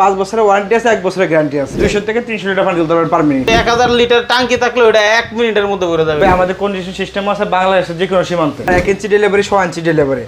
পাঁচ বছরের ওয়ারেন্টি আছে এক বছরের গ্যারান্টি আছে। দুইশো থেকে তিনশো লিটার পানি তুলতে পারবেন পার মিনিট এক হাজার লিটার টাঙ্কি থাকলে ওটা এক মিনিটের মধ্যে ভরে যাবে। আমাদের কন্ডিশন সিস্টেম আছে বাংলাদেশের যে কোনো সীমান্তে। এক ইঞ্চি ডেলিভারি ছ ইঞ্চি ডেলিভারি।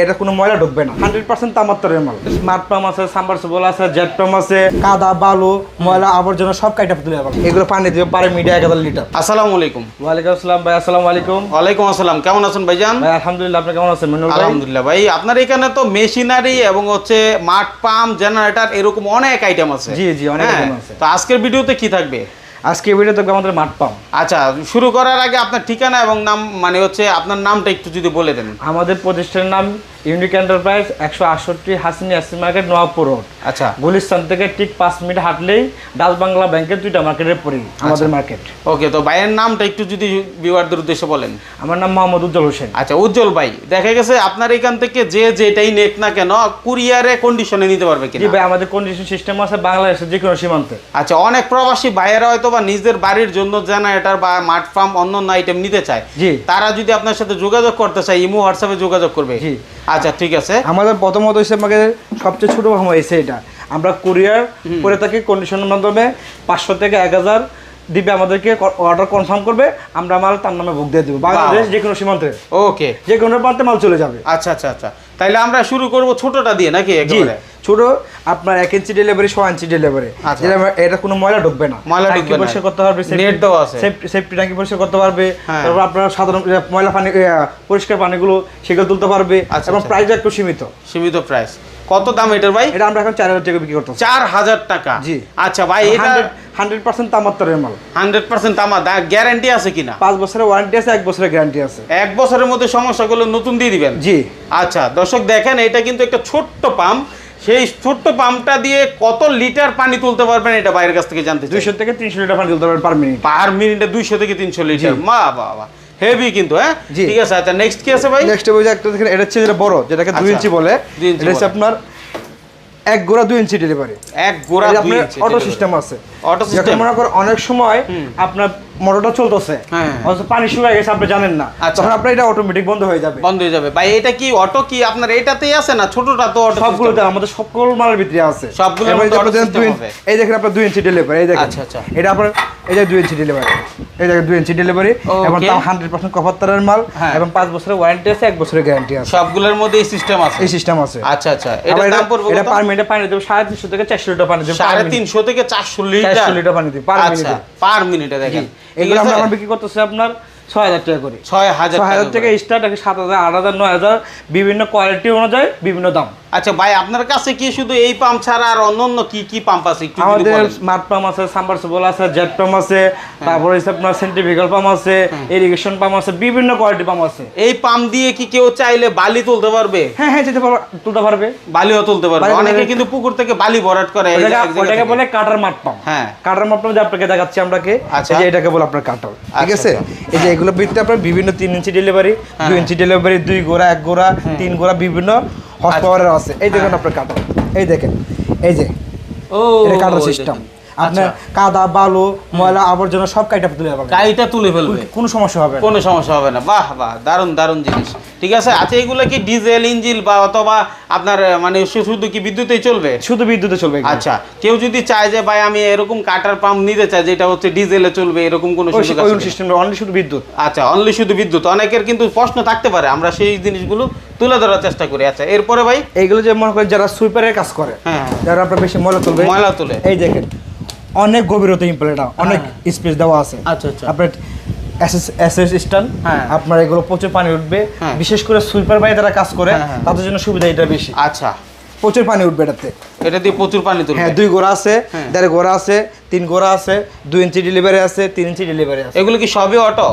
এটা কোনো ময়লা ঢুকবে না। হান্ড্রেড পার্সেন্ট তামাত্তরের মাল। স্মার্ট পাম্প আছে সাম্বারসিবল আছে জেট পাম্প আছে। কাদা বালু ময়লা আবর্জনা সব কাইটা তুলে যাবে এগুলো পানি দিবে পারে মিডিয়া এক হাজার লিটার। আসসালামু আলাইকুম। ওয়ালাইকুম আসসালাম ভাই আসসালামু আলাইকুম। ওয়ালাইকুম আসসালাম কেমন আছেন ভাইজান? ভাই আলহামদুলিল্লাহ আপনি কেমন আছেন? আলহামদুলিল্লাহ ভাই আপনার এখানে তো মেশিনারি এবং হচ্ছে মাঠ পাম্প জেনারেটর এরকম অনেক আইটেম আছে। জি, জি, অনেক আইটেম আছে। তো আজকের ভিডিওতে কি থাকবে? আজকে ভিডিও দেখবে আমাদের মাঠ পাম্প। আচ্ছা শুরু করার আগে আপনার ঠিকানা এবং নাম মানে হচ্ছে আপনার নামটা একটু যদি বলে দেন। আমাদের প্রতিষ্ঠানের নাম ইউনিক এন্টারপ্রাইজ একশো আটষট্টি হাসিনী আসি মার্কেট নবাবপুর রোড আচ্ছা। গুলিস্তান থেকে ঠিক পাঁচ মিনিট হাঁটলেই ডাল বাংলা ব্যাংকের দুইটা মার্কেটের পরি আমাদের মার্কেট। ওকে তো ভাইয়ের নামটা একটু যদি বিওয়ারদের উদ্দেশ্যে বলেন। আমার নাম মোহাম্মদ উজ্জ্বল হোসেন। আচ্ছা উজ্জ্বল ভাই দেখা গেছে আপনার এখান থেকে যে যেটাই নেক না কেন কুরিয়ারে কন্ডিশনে নিতে পারবে কিনা? ভাই আমাদের কন্ডিশন সিস্টেম আছে বাংলাদেশের যে কোনো সীমান্তে। আচ্ছা অনেক প্রবাসী ভাইয়েরা হয়তো বা নিজের বাড়ির জন্য জেনারেটর বা মাঠ ফার্ম অন্য আইটেম নিতে চায়। জি। তারা যদি আপনার সাথে যোগাযোগ করতে চায় ইমো হোয়াটসঅ্যাপে যোগাযোগ করবে। জি। আচ্ছা ঠিক আছে। আমাদের প্রথমত হচ্ছে আমাকে সবচেয়ে ছোটো সময় এসে এটা আমরা কুরিয়ার করে থাকি কন্ডিশনের মাধ্যমে পাঁচশো থেকে এক হাজার দিবে আমাদেরকে অর্ডার কনফার্ম করবে আমরা মাল তার নামে বুক দিয়ে দেবো। বাংলাদেশ যে কোনো সীমান্তে। ওকে। যে কোনো প্রান্তে মাল চলে যাবে। আচ্ছা আচ্ছা আচ্ছা। তাইলে আমরা শুরু করব ছোটটা দিয়ে নাকি একেবারে? ছোট আপনার এক ইঞ্চি ডেলিভারি ছ ইঞ্চি ডেলিভারি আচ্ছা। এটা কোনো ময়লা ঢুকবে না। ময়লা ট্যাঙ্কি ঢুকবে না। পরিষ্কার করতে পারবে Net দেওয়া আছে। সেফটি ট্যাঙ্কি পরিষ্কার করতে পারবে। হ্যাঁ। তারপর আপনার সাধারণ ময়লা পানি পরিষ্কার পানিগুলো সেগুলো তুলতে পারবে। আচ্ছা, এবং আচ্ছা। প্রাইস একটু সীমিত। সীমিত প্রাইস কত দাম এটার ভাই? এটা আমরা এখন চার হাজার টাকা বিক্রি করতেছি। চার হাজার টাকা? জি। আচ্ছা ভাই এটা হান্ড্রেড পার্সেন্ট তামাত্তরের মাল। হান্ড্রেড পার্সেন্ট আমার গ্যারান্টি আছে কিনা? পাঁচ বছরের ওয়ারেন্টি আছে এক বছরের গ্যারান্টি আছে। এক বছরের মধ্যে সমস্যাগুলো নতুন দিয়ে দিবেন? জি। আচ্ছা দর্শক দেখেন এটা কিন্তু একটা ছোট্ট পাম্প। সেই ছোট্ট পাম্পটা দিয়ে কত লিটার পানি তুলতে পারবেন এটা বাইরের কাছ থেকে জানতে চাই। দুইশো থেকে তিনশো লিটার পানি তুলতে পারবেন পার মিনিট। পার মিনিটে দুইশো থেকে তিনশো লিটার। মা বাবা। হেভি কিন্তু হ্যাঁ। ঠিক আছে আচ্ছা নেক্সট কি আছে ভাই? নেক্সট বই একটা দেখেন এটা হচ্ছে যেটা বড় যেটাকে দুই আচ্ছা। ইঞ্চি বলে এটা হচ্ছে আপনার এক গোড়া দুই ইঞ্চি ডেলিভারি এক গোড়া দুই ইঞ্চি অটো সিস্টেম আছে। অটো সিস্টেম মনে করেন অনেক সময় আপনার মোটরটা চলতেছে। হ্যাঁ। অথচ পানি শুকিয়ে গেছে আপনি জানেন না। আচ্ছা। তখন আপনার এটা অটোমেটিক বন্ধ হয়ে যাবে। বন্ধ হয়ে যাবে। ভাই এটা কি অটো কি আপনার এটাতেই আছে না ছোটটা তো অটো সবগুলোতে আমাদের সকল মালের ভিতরে আছে। মধ্যে এই দেখেন আপনার দুই ইঞ্চি ডেলিভারি এই দেখেন। আচ্ছা, আচ্ছা। এটা আপনার এই যে দুই ইঞ্চি ডেলিভারি এই দেখেন দুই ইঞ্চি ডেলিভারি এবং তাও হান্ড্রেড পার্সেন্ট কভার তারের মাল। হ্যাঁ। এবং পাঁচ বছরের ওয়ারেন্টি আছে এক বছরের গ্যারান্টি আছে। সবগুলোর মধ্যে এই সিস্টেম আছে। এই সিস্টেম আছে। আচ্ছা আচ্ছা। এটা দাম পড়বে এটা পার মিনিটে পানি দেবো সাড়ে তিনশো থেকে চারশো লিটার পানি দেবো সাড়ে তিনশো থেকে চারশো লিটার। 400 লিটার পানি দিই per আচ্ছা পার মিনিটে দেখেন। এগুলো আমরা আমরা বিক্রি করতেছি আপনার ছয় হাজার টাকা করে। ছয় হাজার টাকা। স্টার্ট সাত হাজার আট হাজার নয় হাজার বিভিন্ন কোয়ালিটি অনুযায়ী বিভিন্ন দাম। আচ্ছা ভাই আপনার কাছে কি শুধু এই পাম্প ছাড়া আর অন্যান্য কি কি পাম্প আছে? একটু আমাদের স্মার্ট পাম্প আছে সাম্বারসিবল আছে জেট পাম্প আছে তারপরে হচ্ছে আপনার সেন্ট্রিফিক্যাল পাম্প আছে ইরিগেশন পাম্প আছে বিভিন্ন কোয়ালিটি পাম্প আছে। এই পাম্প দিয়ে কি কেউ চাইলে বালি তুলতে পারবে? হ্যাঁ হ্যাঁ যেতে পারো তুলতে পারবে। বালিও তুলতে পারবে। অনেকে কিন্তু পুকুর থেকে বালি ভরাট করে থেকে। বলে কাটার মাঠ পাম্প হ্যাঁ। কাটার মাঠ পাম্প যে আপনাকে দেখাচ্ছি আমরাকে। আচ্ছা। এই যে এটাকে বলে আপনার কাটার ঠিক আচ্ছা, আছে? আচ্ছা। এই যে এগুলো ভিত্তিতে আপনার বিভিন্ন তিন ইঞ্চি ডেলিভারি হ্যাঁ। দুই ইঞ্চি ডেলিভারি দুই গোড়া এক গোড়া তিন গোড়া বিভিন্ন হর্স পাওয়ারের আছে এই দেখেন। আপনার কাটার এই দেখেন এই যে ও এটা কাটার সিস্টেম। আপনার আচ্ছা। কাদা বালু ময়লা আবর্জনা সব কাইটা তুলে যাবে গাড়িটা তুলে ফেলবে। কোনো সমস্যা হবে না। কোনো সমস্যা হবে না। বাহ বাহ দারুণ দারুণ জিনিস। ঠিক আছে? আচ্ছা এগুলো কি ডিজেল ইঞ্জিন বা অথবা আপনার মানে শুধু কি বিদ্যুতেই চলবে? শুধু বিদ্যুতে চলবে আচ্ছা কেউ যদি চায় যে ভাই আমি এরকম কাটার পাম্প নিতে চাই যেটা হচ্ছে ডিজেলে চলবে এরকম কোনো সুযোগ আছে সিস্টেম অনলি শুধু বিদ্যুৎ। আচ্ছা অনলি শুধু বিদ্যুৎ। অনেকের কিন্তু প্রশ্ন থাকতে পারে আমরা সেই জিনিসগুলো তুলে ধরার চেষ্টা করি। আচ্ছা এরপরে ভাই? এগুলো যে মনে করেন যারা সুইপারের কাজ করে হ্যাঁ। যারা আপনার বেশি ময়লা তুলবে ময়লা তুলে। এই দেখেন অনেক গভীরতা ইম্পলেটা অনেক স্পেস দেওয়া আছে। আচ্ছা আচ্ছা। আপনার স্ট্যান্ড হ্যাঁ। আপনার এগুলো প্রচুর পানি উঠবে। হ্যাঁ। বিশেষ করে সুইপার বাই যারা কাজ করে হ্যাঁ, হ্যাঁ। তাদের জন্য সুবিধা এটা বেশি। আচ্ছা। প্রচুর পানি উঠবে এটাতে। এটা দিয়ে প্রচুর পানি তুলবে। হ্যাঁ দুই গোড়া আছে হ্যাঁ। দেড় গোড়া আছে তিন গোড়া আছে দুই ইঞ্চি ডেলিভারি আছে তিন ইঞ্চি ডেলিভারি আছে। এগুলো কি সবই অটো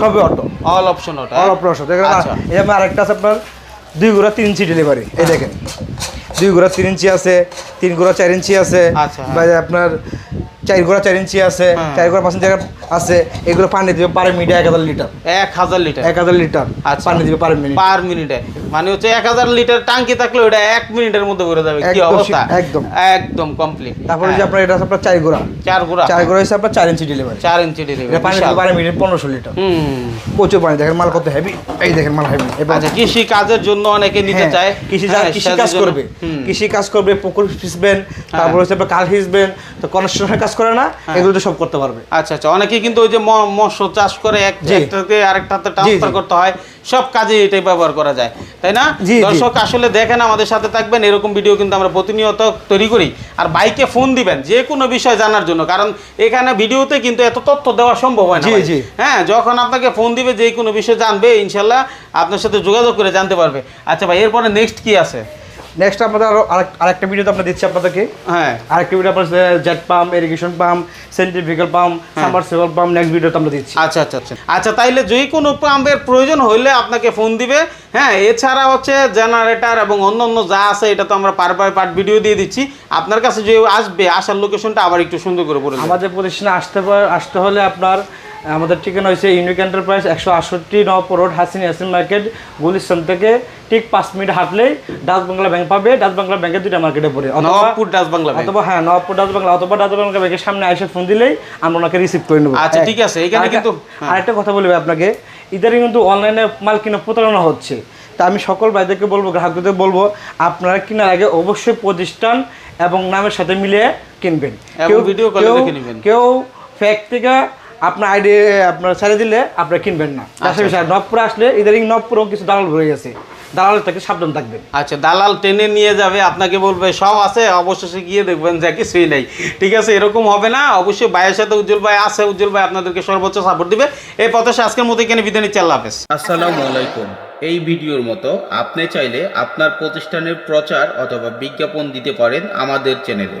সবই auto all option auto all operation দেখেন আচ্ছা। আরেকটা আছে আপনার দুই গোড়া তিন ইঞ্চি ডেলিভারি এই দেখেন। দুই গোড়া তিন ইঞ্চি আছে তিন গোড়া চার ইঞ্চি আছে আচ্ছা, আপনার চার গোড়া চার ইঞ্চি আছে হ্যাঁ। চার গোড়া পাঁচ ইঞ্চি আছে এগুলো পানি দিবে পার মিনিটে এক হাজার লিটার। এক হাজার লিটার? এক হাজার লিটার আচ্ছা। পানি দিবে পার মিনিট পার মিনিটে মানে হচ্ছে এক হাজার লিটার টাঙ্কি থাকলে ওটা এক মিনিটের মধ্যে ভরে যাবে। কি অবস্থা? একদম। একদম কমপ্লিট তারপরে যে আপনার এটা আপনার চার গোড়া চার গুড়া চার গোড়া হচ্ছে আপনার চার ইঞ্চি ডেলিভারি চার ইঞ্চি ডেলিভারি পানি দিবে পার মিনিট পনেরোশো লিটার। হুম। প্রচুর পানি দেখেন মাল কত হেভি এই দেখেন মাল হেভি আচ্ছা কৃষি কাজের জন্য অনেকে নিতে হ্যাঁ, চায়। কৃষি হ্যাঁ, কৃষি কাজ করবে। কৃষি কাজ করবে পুকুর ফিসবেন তারপর হচ্ছে আপনার কাল ফিসবেন তো কনস্ট্রাকশন কাজ করে না হ্যাঁ। এগুলো তো সব করতে পারবে। আচ্ছা আচ্ছা অনেকে কিন্তু ওই যে মৎস্য চাষ করে এক জি। একটাতে আরেকটাতে ট্রান্সফার করতে হয় সব কাজে এটাই ব্যবহার করা যায় তাই না। দর্শক আসলে দেখেন আমাদের সাথে থাকবেন এরকম ভিডিও কিন্তু আমরা প্রতিনিয়ত তৈরি করি। আর বাইকে ফোন দিবেন যে কোনো বিষয় জানার জন্য কারণ এখানে ভিডিওতে কিন্তু এত তথ্য দেওয়া সম্ভব হয় না হ্যাঁ যখন আপনাকে ফোন দিবে যে কোনো বিষয় জানবে ইনশাল্লাহ আপনার সাথে যোগাযোগ করে জানতে পারবে। আচ্ছা ভাই এরপরে নেক্সট কি আছে? নেক্সট আপনাদের আরও আরেক- ভিডিও তো আমরা দিচ্ছি আপনাদেরকে। হ্যাঁ। আরেকটা ভিডিও আপনার jet pump irrigation pump centrifugal pump submersible pump next video তো আমরা দিচ্ছি। আচ্ছা আচ্ছা আচ্ছা। আচ্ছা তাইলে যে কোনো পাম্পের প্রয়োজন হইলে আপনাকে ফোন দিবে। হ্যাঁ এছাড়া হচ্ছে জেনারেটর এবং অন্য অন্য যা আছে এটা তো আমরা পার বাই পার্ট ভিডিও দিয়ে দিচ্ছি। আপনার কাছে যে আসবে আসার লোকেশনটা আবার একটু সুন্দর করে বলে দেন। আমাদের প্রতিষ্ঠানে আসতে পার- আসতে হলে আপনার আমাদের ঠিকানা হয়েছে ইউনিক এন্টারপ্রাইজ একশো আটষট্টি নবপুর রোড হাসিন ইয়াসিন মার্কেট গুলিস্তান থেকে ঠিক পাঁচ মিনিট হাঁটলেই ডাচ বাংলা ব্যাংক পাবে। ডাচ বাংলা ব্যাংকের দুইটা মার্কেটে পড়ে। অথবা নবাবপুর ডাচ বাংলা অথবা হ্যাঁ নবাবপুর ডাচ বাংলা অথবা ডাচ বাংলা ব্যাংকের সামনে এসে ফোন দিলেই আমরা ওনাকে রিসিভ করে নেব। আচ্ছা, ঠিক আছে, এখানে আরেকটা- কিন্তু- হ্যাঁ। আরেকটা কথা বলবে আপনাকে। ইদারিং কিন্তু অনলাইনে মাল কিনে প্রতারণা হচ্ছে। তা আমি সকল ভাইদেরকে বলব গ্রাহকদের বলব আপনারা কেনার আগে অবশ্যই প্রতিষ্ঠান এবং নামের সাথে মিলিয়ে কিনবেন। কেউ দেখে কেউ ফেক থেকে আপনার আইডি আপনার ছেড়ে দিলে আপনারা কিনবেন না। আচ্ছা, দেশের বিষয় নবপুরে আসলে ইদারিং নবপুরেও কিছু দালাল ঘুরে গেছে। দালাল থেকে সাবধান থাকবেন। আচ্ছা দালাল টেনে নিয়ে যাবে আপনাকে বলবে সব আছে অবশেষে গিয়ে দেখবেন যে কিছুই নেই। ঠিক আছে এরকম হবে না। অবশ্যই ভাইয়ের সাথে উজ্জ্বল ভাই আছে উজ্জ্বল ভাই আপনাদেরকে সর্বোচ্চ সাপোর্ট দিবে। এই পথে আজকের মতো এখানে বিদায় নিচ্ছি আল্লাহ হাফেজ। আসসালামু আলাইকুম। এই ভিডিওর মতো আপনি চাইলে আপনার প্রতিষ্ঠানের প্রচার অথবা বিজ্ঞাপন দিতে পারেন আমাদের চ্যানেলে